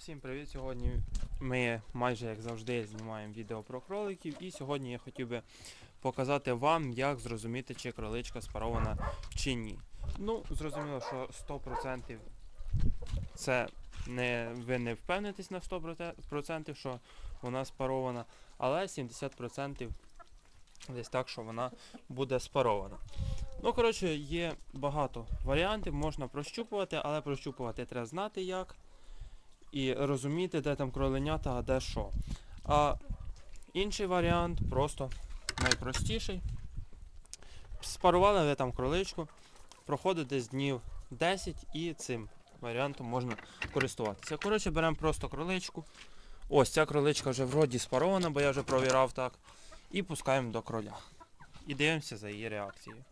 Всім привіт! Сьогодні ми майже як завжди знімаємо відео про кроликів і сьогодні я хотів би показати вам, як зрозуміти, чи кроличка спарована чи ні. Ну, зрозуміло, що 100% це не, ви не впевнитесь на 100%, що вона спарована, але 70% десь так, що вона буде спарована. Ну, коротше, є багато варіантів, можна прощупувати, але прощупувати треба знати як і розуміти, де там кроленята, а де що. А інший варіант просто найпростіший. Спарували ви там кроличку, проходить десь днів 10 і цим варіантом можна користуватися. Коротше, беремо просто кроличку. Ось ця кроличка вже вроді спарована, бо я вже провірав так. І пускаємо до кроля. І дивимося за її реакцією.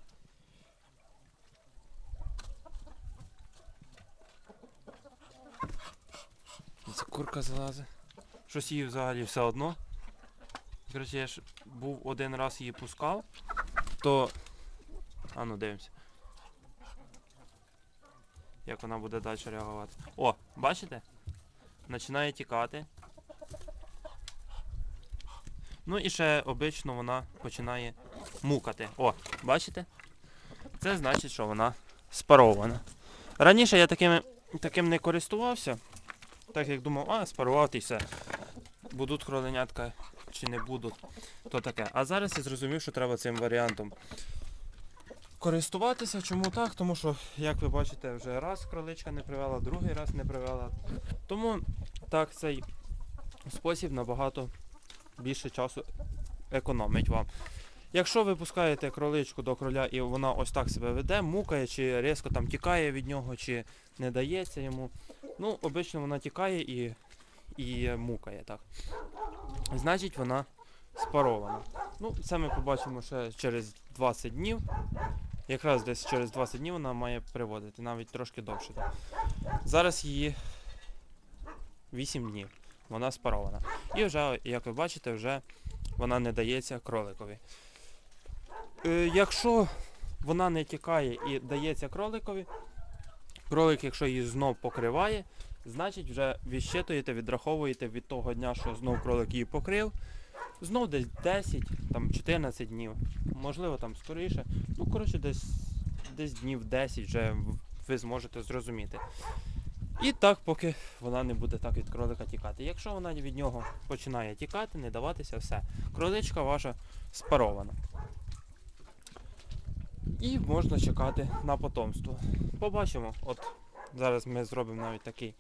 Це курка залазить. Щось їй взагалі все одно. Коротше, я ж був один раз її пускав, то. А ну дивимося. Як вона буде далі реагувати. О, бачите? Починає тікати. Ну і ще обично вона починає мукати. О, бачите? Це значить, що вона спарована. Раніше я таким, таким не користувався так як думав, а, спарувати і все. Будуть кроленятка чи не будуть, то таке. А зараз я зрозумів, що треба цим варіантом користуватися. Чому так? Тому що, як ви бачите, вже раз кроличка не привела, другий раз не привела. Тому так цей спосіб набагато більше часу економить вам. Якщо ви пускаєте кроличку до кроля і вона ось так себе веде, мукає, чи різко там тікає від нього, чи не дається йому, ну, обично вона тікає і, і мукає так. Значить вона спарована. Ну, це ми побачимо ще через 20 днів. Якраз десь через 20 днів вона має приводити, навіть трошки довше. Так. Зараз її 8 днів. Вона спарована. І вже, як ви бачите, вже вона не дається кроликові. Е, якщо вона не тікає і дається кроликові, кролик, якщо її знов покриває, значить вже відщитуєте, відраховуєте від того дня, що знов кролик її покрив. Знов десь 10, там 14 днів, можливо там скоріше. Ну, коротше, десь, десь днів 10 вже ви зможете зрозуміти. І так, поки вона не буде так від кролика тікати. Якщо вона від нього починає тікати, не даватися, все. Кроличка ваша спарована. І можна чекати на потомство. Побачимо. От зараз ми зробимо навіть такий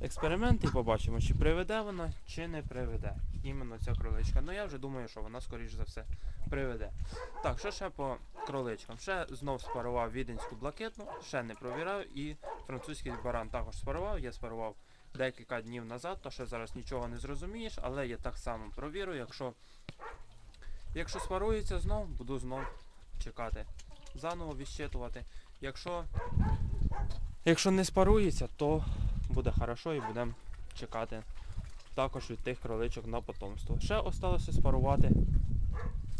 експеримент і побачимо, чи приведе вона, чи не приведе. Іменно ця кроличка. Ну я вже думаю, що вона скоріш за все приведе. Так, що ще по кроличкам? Ще знов спарував віденську блакитну, ще не провіряв, і французький баран також спарував. Я спарував декілька днів назад, то ще зараз нічого не зрозумієш, але я так само провірю, якщо, якщо спарується знов, буду знов чекати. Заново відщитувати. Якщо, якщо не спарується, то буде хорошо і будемо чекати також від тих кроличок на потомство. Ще осталося спарувати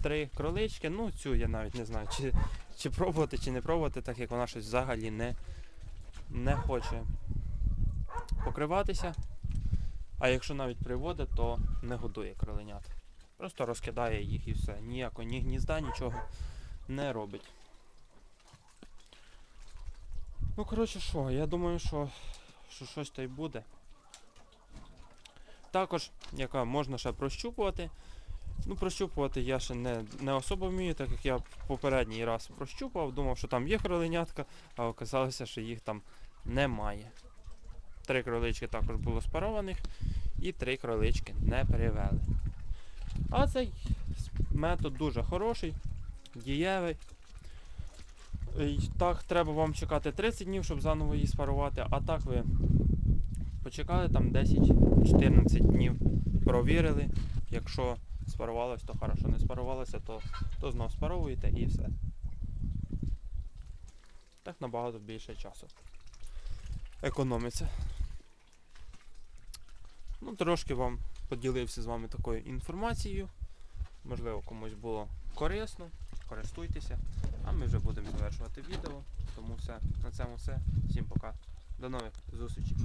три кролички. Ну, цю я навіть не знаю, чи, чи пробувати, чи не пробувати, так як вона щось взагалі не, не хоче покриватися. А якщо навіть приводить, то не годує кроленят. Просто розкидає їх і все. Ніякого ні гнізда, нічого не робить. Ну, коротше, що, я думаю, що, що щось та й буде. Також, яка можна ще прощупувати. Ну, прощупувати я ще не, не особо вмію, так як я попередній раз прощупував, думав, що там є кроленятка, а оказалося, що їх там немає. Три кролички також було спарованих і три кролички не перевели. А цей метод дуже хороший, дієвий. І Так, треба вам чекати 30 днів, щоб заново її спарувати, а так ви почекали там 10-14 днів, провірили. Якщо спарувалось, то хорошо, не спарувалося, то, то знов спаровуєте і все. Так набагато більше часу. Економиться. Ну, трошки вам поділився з вами такою інформацією. Можливо, комусь було корисно. Користуйтеся. А ми вже будемо завершувати відео. Тому все. На цьому все. Всім пока. До нових зустрічей.